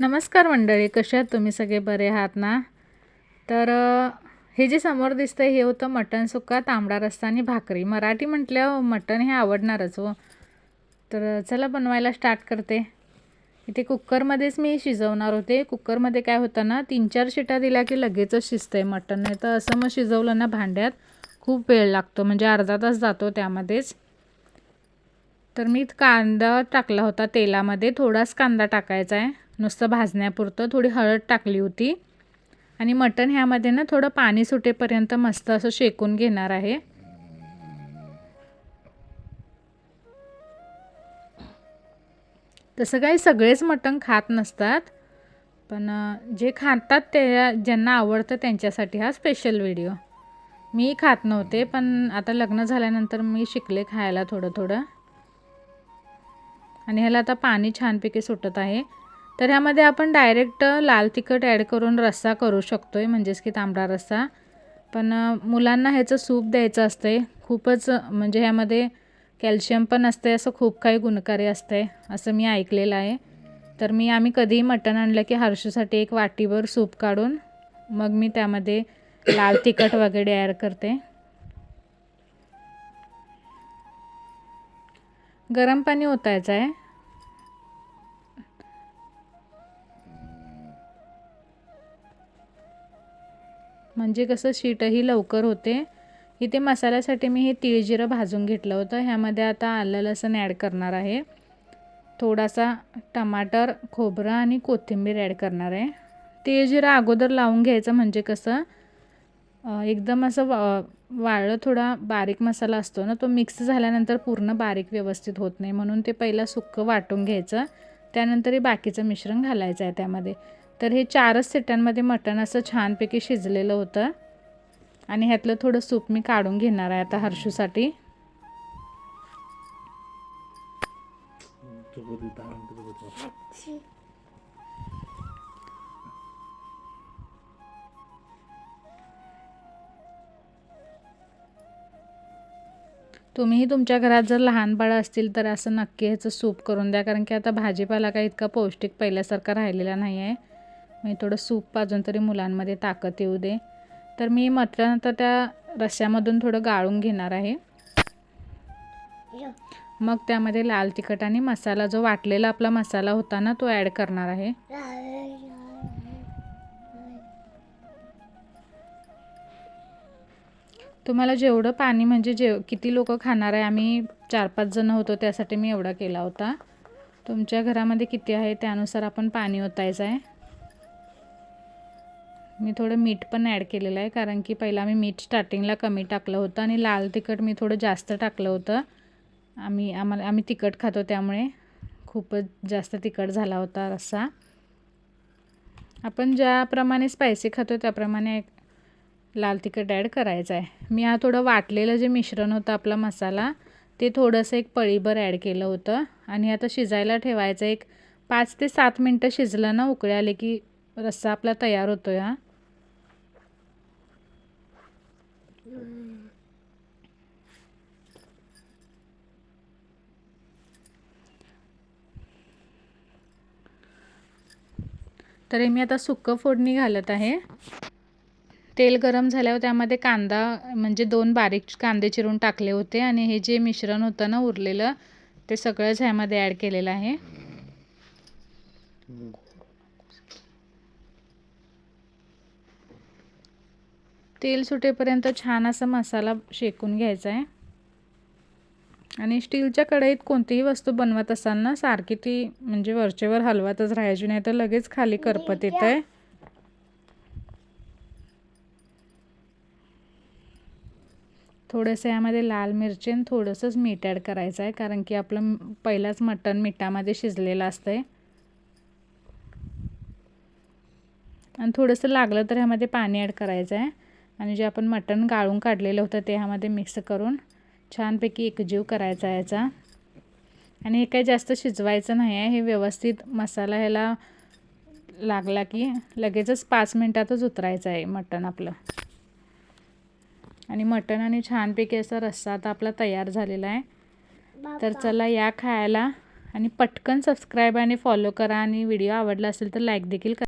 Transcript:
नमस्कार मंडळी कशा आहात तुम्ही सगळे? बरे आहात ना? तर हे जे समोर दिसतंय हे होतं मटण सुक्का तांबडा रस्सा आणि भाकरी. मराठी म्हटल्यावर मटण हे आवडणारच हो. तर चला बनवायला स्टार्ट करते. इथे कुकरमध्येच मी शिजवणार होते. कुकरमध्ये काय होतं ना तीन चार शिटा दिल्या की लगेचच शिजतंय मटण. नाही तर असं मग शिजवलं ना भांड्यात खूप वेळ लागतो. म्हणजे अर्धा तास जातो त्यामध्येच. तर मी कांदा टाकला होता तेलामध्ये. थोडाच कांदा टाकायचा आहे. नुसतं भाजण्यापुरतं थोडी हळद टाकली होती. आणि मटण ह्यामध्ये ना थोडं पाणी सुटेपर्यंत मस्त असं शेकून घेणार आहे. तसं काही सगळेच मटण खात नसतात. पण जे खातात ते ज्यांना आवडतं त्यांच्यासाठी हा स्पेशल व्हिडिओ मी खात नव्हते पण आता लग्न झाल्यानंतर मी शिकले खायला थोडं थोडं आणि ह्याला आता पाणी छानपैकी सुटत आहे. तर ह्यामध्ये आपण डायरेक्ट लाल तिखट ॲड करून रस्सा करू शकतो आहे म्हणजेच की तांबडा रस्सा. पण मुलांना ह्याचं सूप द्यायचं असते खूपच म्हणजे ह्यामध्ये कॅल्शियम पण असते असं खूप काही गुणकारी असते असं मी ऐकलेलं आहे. तर मी आम्ही कधीही मटण आणलं की हर्षूसाठी एक वाटीभर सूप काढून मग मी त्यामध्ये लाल तिखट वगैरे ॲड करते. गरम पाणी ओतायचं आहे. म्हणजे कसं शीटही लवकर होते. इथे मसाल्यासाठी मी हे तीळ जिरं भाजून घेतलं होतं. ह्यामध्ये आता आलं लसण ॲड करणार आहे. थोडासा टमाटर खोबरं आणि कोथिंबीर ॲड करणार आहे. तीळ जिरं अगोदर लावून घ्यायचं म्हणजे कसं एकदम असं वा वाळलं थोडा बारीक मसाला असतो ना तो मिक्स झाल्यानंतर पूर्ण बारीक व्यवस्थित होत नाही. म्हणून ते पहिला सुक्कं वाटून घ्यायचं. त्यानंतरही बाकीचं मिश्रण घालायचं आहे त्यामध्ये. तर हे चारच सिट्यांमध्ये मटण असं छानपैकी शिजलेलं होतं. आणि ह्यातलं थोडं सूप मी काढून घेणार आहे आता हर्षूसाठी. तुम्हीही तुमच्या घरात जर लहान बाळं असतील तर असं नक्की ह्याचं सूप करून द्या कारण की आता भाजीपाला काही इतका पौष्टिक पहिल्यासारखा राहिलेला नाही आहे मी थोडं सूप पाजून तरी मुलांमध्ये ताकद येऊ दे. तर मी मटण आता त्या रश्श्यामधून थोडं गाळून घेणार आहे. मग त्यामध्ये लाल तिखट आणि मसाला जो वाटलेला आपला मसाला होता ना तो ॲड करणार आहे. तुम्हाला जेवढं पाणी म्हणजे जेव किती लोक खाणार आहे आम्ही चार पाच जण होतो त्यासाठी मी एवढा केला होता. तुमच्या घरामध्ये किती आहे त्यानुसार आपण पाणी ओतायचं आहे. मी थोडं मीठ पण ॲड केलेलं आहे कारण की पहिला मी मीठ स्टार्टिंगला कमी टाकलं होतं आणि लाल तिखट मी थोडं जास्त टाकलं होतं. आम्ही आम्हाला आम्ही तिखट खातो त्यामुळे खूपच जास्त तिखट झाला होता रस्सा आपण ज्याप्रमाणे स्पायसी खातो त्याप्रमाणे लाल तिखट ॲड करायचं आहे. मी हा थोडं वाटलेलं जे मिश्रण होतं आपला मसाला ते थोडंसं एक पळीभर ॲड केलं होतं. आणि आता शिजायला ठेवायचं एक पाच ते सात मिनटं शिजलं ना उकळे आले की रस्सा आपला तयार होतो हा. तर मी आता सुक्कं फोडणी घालत आहे. तेल गरम झाल्यावर त्यामध्ये कांदा म्हणजे दोन बारीक कांदे चिरून टाकले होते आणि हे जे मिश्रण होतं ना उरलेलं ते सगळंच ह्यामध्ये ॲड केलेलं आहे. तेल सुटेपर्यंत छान असा मसाला शेकून घ्यायचा आहे. आणि स्टीलच्या कढईत कोणतीही वस्तू बनवत असाल ना सारखी ती म्हणजे वरचेवर हलवतच राहायची नाही तर लगेच खाली करपत येत आहे थोडंसं यामध्ये लाल मिरची आणि थोडंसंच मीठ ॲड करायचं आहे कारण की आपलं पहिलाच मटण मिठामध्ये शिजलेलं असतं आहे आणि थोडंसं लागलं तर ह्यामध्ये पाणी ॲड करायचं आहे. आणि जे आपण मटण गाळून काढलेलं होतं ते ह्यामध्ये मिक्स करून छानपैकी एकजीव करायचा आहे याचा. आणि हे काही जास्त शिजवायचं नाही आहे हे व्यवस्थित मसाला ह्याला लागला की लगेचच पाच मिनटातच उतरायचं आहे मटण आपलं. आणि मटण आणि छानपैकी असा रस्सा आता आपला तयार झालेला आहे. तर चला या खायला आणि पटकन सबस्क्राईब आणि फॉलो करा आणि व्हिडिओ आवडला असेल तर लाईक देखील करा.